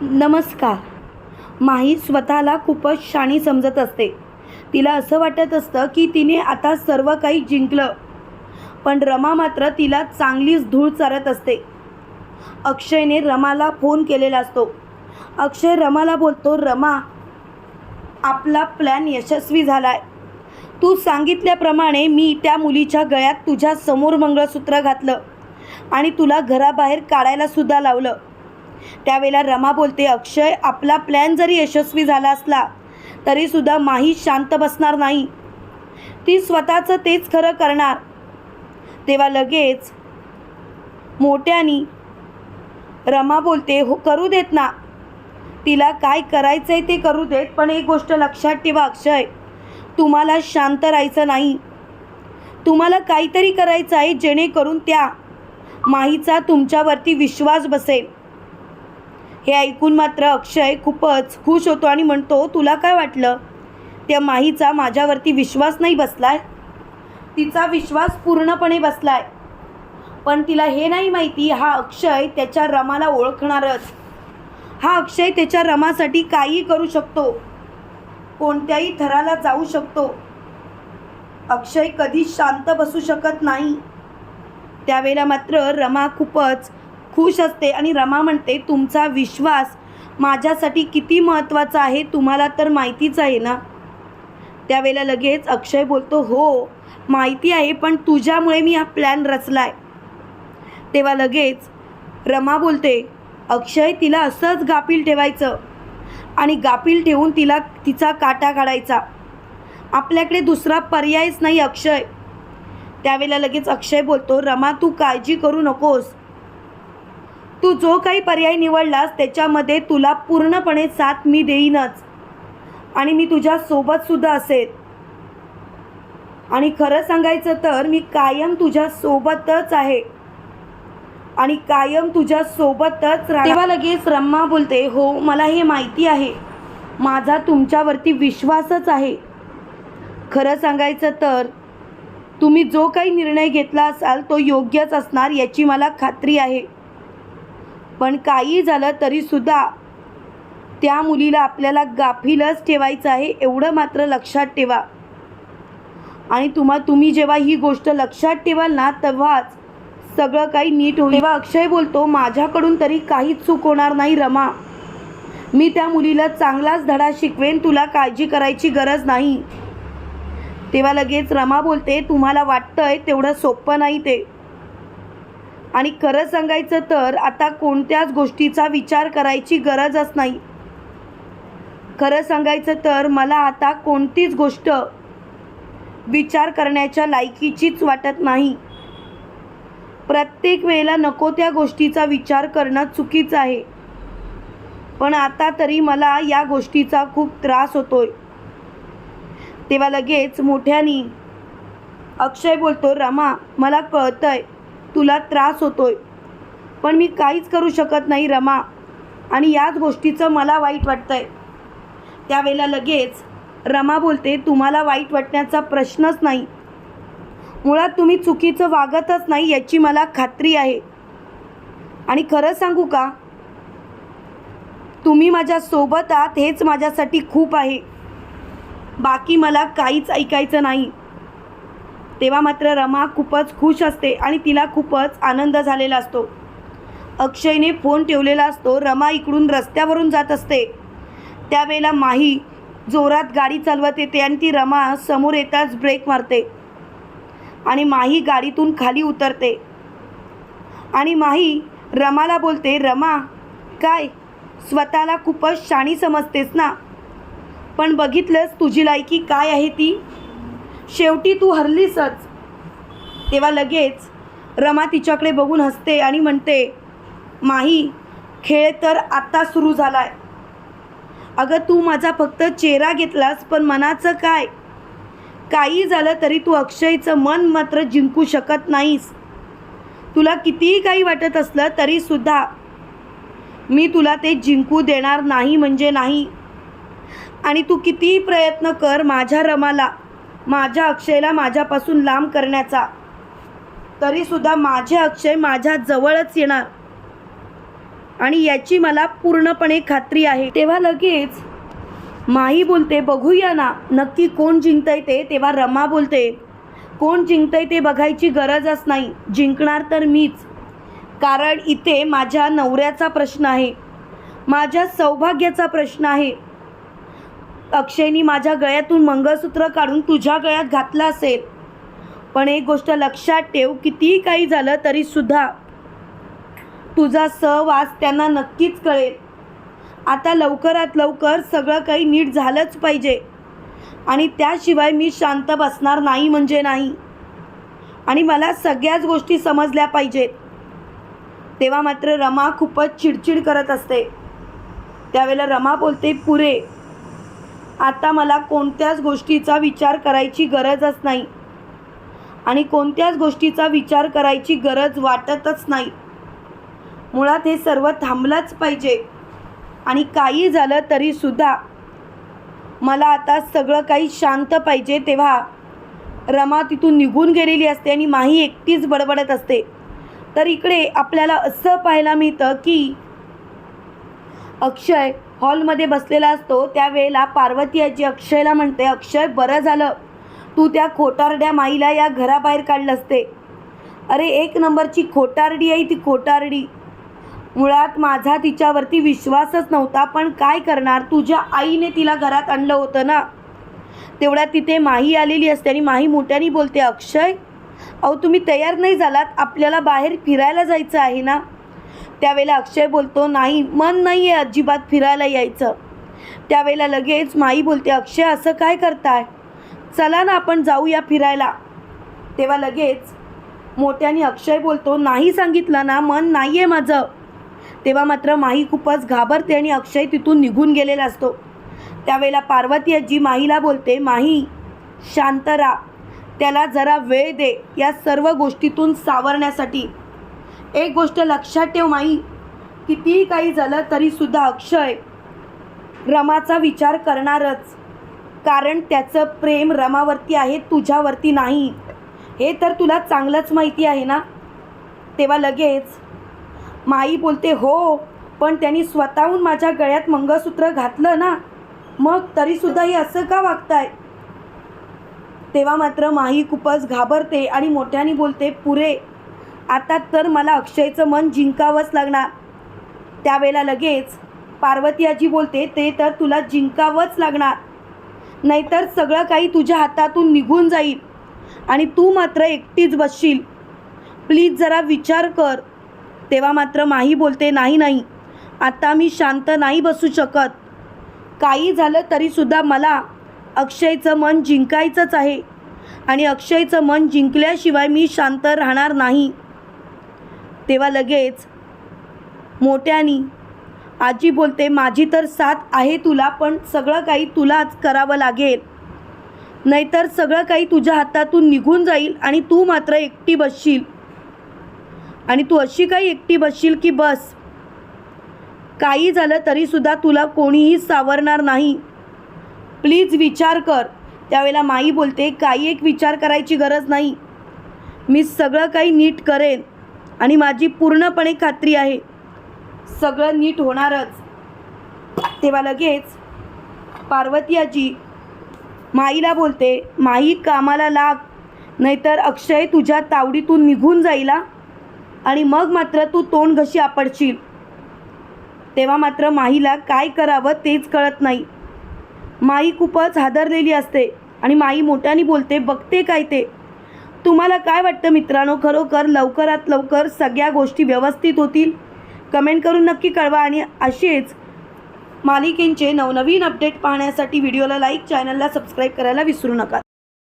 नमस्कार. माही स्वतःला खूपच शाणी समजत असते. तिला असं वाटत असतं की तिने आता सर्व काही जिंकलं. पण रमा मात्र तिला चांगलीच धूळ चारत असते. अक्षयने रमाला फोन केलेला असतो. अक्षय रमाला बोलतो रमा आपला प्लॅन यशस्वी झाला आहे तू सांगितल्याप्रमाणे मी त्या मुलीच्या गळ्यात तुझ्या समोर मंगळसूत्र घातलं आणि तुला घराबाहेर काढायला सुद्धा लावलं. त्यावेळेला रमा बोलते अक्षय आपला प्लॅन जरी यशस्वी झाला असला तरीसुद्धा माही शांत बसणार नाही. ती स्वतःचं तेच खरं करणार. तेव्हा लगेच मोठ्यानी रमा बोलते हो करू देत ना. तिला काय करायचं आहे ते करू देत पण एक गोष्ट लक्षात ठेवा अक्षय. तुम्हाला शांत राहायचं नाही. तुम्हाला काहीतरी करायचं आहे जेणेकरून त्या माहीचा तुमच्यावरती विश्वास बसेल. हे ऐकून मात्र अक्षय खूपच खुश होतो आणि म्हणतो तुला काय वाटलं? त्या माहीचा माझ्यावरती विश्वास नाही बसलाय. तिचा विश्वास पूर्णपणे बसलाय. पण तिला हे नाही माहिती हा अक्षय त्याच्या रमाला ओळखणारच. हा अक्षय त्याच्या रमासाठी काहीही करू शकतो. कोणत्याही थराला जाऊ शकतो. अक्षय कधीच शांत बसू शकत नाही. त्यावेळेला मात्र रमा खूपच खुश असते आणि रमा म्हणते तुमचा विश्वास माझ्यासाठी किती महत्त्वाचा आहे तुम्हाला तर माहितीच आहे ना? त्यावेळेला लगेच अक्षय बोलतो हो माहिती आहे पण तुझ्यामुळे मी हा प्लॅन रचला आहे तेव्हा लगेच रमा बोलते अक्षय तिला असंच गाफील ठेवायचं आणि गाफील ठेवून तिला तिचा काटा काढायचा. आपल्याकडे दुसरा पर्यायच नाही अक्षय. त्यावेळेला लगेच अक्षय बोलतो रमा तू काळजी करू नकोस. तू जो काही पर्याय निवडलास त्याच्यामध्ये तुला पूर्णपणे साथ मी देईनच. आणि मी तुझ्या सोबतसुद्धा असेल. आणि खरं सांगायचं तर मी कायम तुझ्या सोबतच आहे. आणि कायम तुझ्या सोबतच तेव्हा लगेच रम्मा बोलते हो मला हे माहिती आहे. माझा तुमच्यावरती विश्वासच आहे. खरं सांगायचं तर तुम्ही जो काही निर्णय घेतला असाल तो योग्यच असणार याची मला खात्री आहे. पण काही झालं तरीसुद्धा त्या मुलीला आपल्याला गाफीलच ठेवायचं आहे एवढं मात्र लक्षात ठेवा. आणि तुम्हा तुम्ही जेव्हा ही गोष्ट लक्षात ठेवाल ना तेव्हाच सगळं काही नीट होईल. तेव्हा अक्षय बोलतो माझ्याकडून तरी काहीच चूक होणार नाही रमा. मी त्या मुलीला चांगलाच धडा शिकवेन तुला काळजी करायची गरज नाही. तेव्हा लगेच रमा बोलते तुम्हाला वाटतंय तेवढं सोपं नाही ते. आणि खरं सांगायचं तर आता कोणत्याच गोष्टीचा विचार करायची गरजच नाही. खरं सांगायचं तर मला आता कोणतीच गोष्ट विचार करण्याच्या लायकीचीच वाटत नाही. प्रत्येक वेळेला नको त्या गोष्टीचा विचार करणं चुकीचं आहे. पण आता तरी मला या गोष्टीचा खूप त्रास होतोय. तेव्हा लगेच मोठ्यानी अक्षय बोलतो रमा मला कळतंय तुला त्रास होतोय. पण मी काहीच करू शकत नाही रमा. आणि याच गोष्टीचं मला वाईट वाटतंय. त्यावेळेला लगेच रमा बोलते तुम्हाला वाईट वाटण्याचा प्रश्नच नाही. मुळात तुम्ही चुकीचं वागतच नाही याची मला खात्री आहे. आणि खरं सांगू का? तुम्ही माझ्या सोबत आहात हेच माझ्यासाठी खूप आहे. बाकी मला काहीच ऐकायचं नाही. तेव्हा मात्र रमा खूपच खुश असते आणि तिला खूपच आनंद झालेला असतो. अक्षयने फोन ठेवलेला असतो रमा इकडून रस्त्यावरून जात असते. त्यावेळेला माही जोरात गाडी चालवत येते आणि ती रमा समोर येताच ब्रेक मारते आणि माही गाडीतून खाली उतरते. आणि माही रमाला बोलते रमा काय? स्वतःला खूपच शाणी समजतेस ना? पण बघितलंस तुझी लायकी काय आहे ती? शेवटी तू हरलीसच. तेव्हा लगेच रमा तिच्याकडे बघून हसते आणि म्हणते माही खेळ तर आत्ता सुरू झालाय. अगं तू माझा फक्त चेहरा घेतलास पण मनाचं काय? काही झालं तरी तू अक्षयचं मन मात्र जिंकू शकत नाहीस. तुला कितीही काही वाटत असलं तरीसुद्धा मी तुला ते जिंकू देणार नाही म्हणजे नाही. आणि तू कितीही प्रयत्न कर माझ्या रमाला. माझ्या अक्षयला माझ्यापासून लांब करण्याचा. तरीसुद्धा माझे अक्षय माझ्या जवळच येणार. आणि याची मला पूर्णपणे खात्री आहे. तेव्हा लगेच माही बोलते बघूया ना नक्की कोण जिंकतंय ते. तेव्हा रमा बोलते कोण जिंकतंय ते बघायची गरजच नाही जिंकणार तर मीच. कारण इथे माझ्या नवऱ्याचा प्रश्न आहे माझ्या सौभाग्याचा प्रश्न आहे अक्षयनी माझ्या गळ्यातून मंगळसूत्र काढून तुझ्या गळ्यात घातलं असेल. पण एक गोष्ट लक्षात ठेव कितीही काही झालं तरीसुद्धा तुझा सहवास त्यांना नक्कीच कळेल. आता लवकरात लवकर सगळं काही नीट झालंच पाहिजे. आणि त्याशिवाय मी शांत बसणार नाही म्हणजे नाही. आणि मला सगळ्याच गोष्टी समजल्या पाहिजेत. तेव्हा मात्र रमा खूपच चिडचिड करत असते. त्यावेळेला रमा बोलते पुरे आता मला कोणत्याच गोष्टीचा विचार करायची गरजच नाही. आणि कोणत्याच गोष्टीचा विचार करायची गरज वाटतच नाही. मुळात हे सर्व थांबलंच पाहिजे. आणि काही झालं तरीसुद्धा मला आता सगळं काही शांत पाहिजे तेव्हा रमा तिथून निघून गेलेली असते आणि माही एकटीच बडबडत असते. तर इकडे आपल्याला असं पाहायला मिळतं की अक्षय हॉलमध्ये बसलेला असतो त्यावेळेला पार्वती आजी अक्षयला म्हणते अक्षय बरं झालं. तू त्या खोटारड्या माईला या घराबाहेर काढलं असते. अरे एक नंबरची खोटारडी आहे ती खोटारडी. मुळात माझा तिच्यावरती विश्वासच नव्हता पण काय करणार? तुझ्या आईने तिला घरात आणलं होतं ना. तेवढ्यात तिथे माही आलेली असते आणि माही मोठ्याने बोलते अक्षय अहो तुम्ही तयार नाही झालात. आपल्याला बाहेर फिरायला जायचं आहे ना. त्यावेळेला अक्षय बोलतो नाही मन नाही आहे अजिबात फिरायला यायचं. त्यावेळेला लगेच माई बोलते अक्षय असं काय करताय? चला ना आपण जाऊया फिरायला. तेव्हा लगेच मोठ्याने अक्षय बोलतो नाही सांगितलं ना मन नाही आहे माझं. तेव्हा मात्र माही खूपच घाबरते आणि अक्षय तिथून निघून गेलेला असतो. त्यावेळेला पार्वती आजी माहीला बोलते माही शांत राहा. त्याला जरा वेळ दे या सर्व गोष्टीतून सावरण्यासाठी. एक गोष्ट लक्षात ठेव माई. कितीही काही झालं तरीसुद्धा अक्षय रमाचा विचार करणारच. कारण त्याचं प्रेम रमावरती आहे तुझ्यावरती नाही. हे तर तुला चांगलंच माहिती आहे ना? तेव्हा लगेच माई बोलते हो पण त्यांनी स्वतःहून माझ्या गळ्यात मंगळसूत्र घातलं ना? मग तरीसुद्धा हे असं का वागताय? तेव्हा मात्र माही खूपच घाबरते आणि मोठ्याने बोलते पुरे आता तर मला अक्षयचं मन जिंकावंच लागणार. त्यावेळेला लगेच पार्वती आजी बोलते ते तर तुला जिंकावंच लागणार. नाहीतर सगळं काही तुझ्या हातातून निघून जाईल आणि तू मात्र एकटीच बसशील. प्लीज जरा विचार कर. तेव्हा मात्र माही बोलते नाही नाही. आता मी शांत नाही बसू शकत. काही झालं तरीसुद्धा मला अक्षयचं मन जिंकायचंच आहे आणि अक्षयचं मन जिंकल्याशिवाय मी शांत राहणार नाही. तेव्हा लगेच मोठ्यानी आजी बोलते माझी तर साथ आहे तुला पण सगळं काही तुलाच करावं लागेल. नाहीतर सगळं काही तुझ्या हातातून निघून जाईल आणि तू मात्र एकटी बसशील. आणि तू अशी काही एकटी बसशील की बस. काही झालं तरीसुद्धा तुला कोणीही सावरणार नाही. प्लीज विचार कर. त्यावेळेला माई बोलते काही एक विचार करायची गरज नाही. मी सगळं काही नीट करेन. आणि माझी पूर्णपणे खात्री आहे. सगळं नीट होणारच. तेव्हा लगेच पार्वती आजी माईला बोलते माई कामाला लाग नाहीतर अक्षय तुझ्या तावडीतून निघून जाईल आणि मग मात्र तू तोंड घशी आपडशील. तेव्हा मात्र माईला काय करावं तेच कळत नाही. माई खूपच हादरलेली असते आणि माई मोठ्याने बोलते बघते काय ते? तुम्हाला काय वाटतं मित्रांनो? खरोखर लवकरात लवकर सगळ्या गोष्टी व्यवस्थित होतील? कमेंट करून नक्की कळवा आणि असेच मालिकेंचे नवनवीन अपडेट पाहण्यासाठी व्हिडिओला लाईक चॅनलला सबस्क्राईब करायला विसरू नका.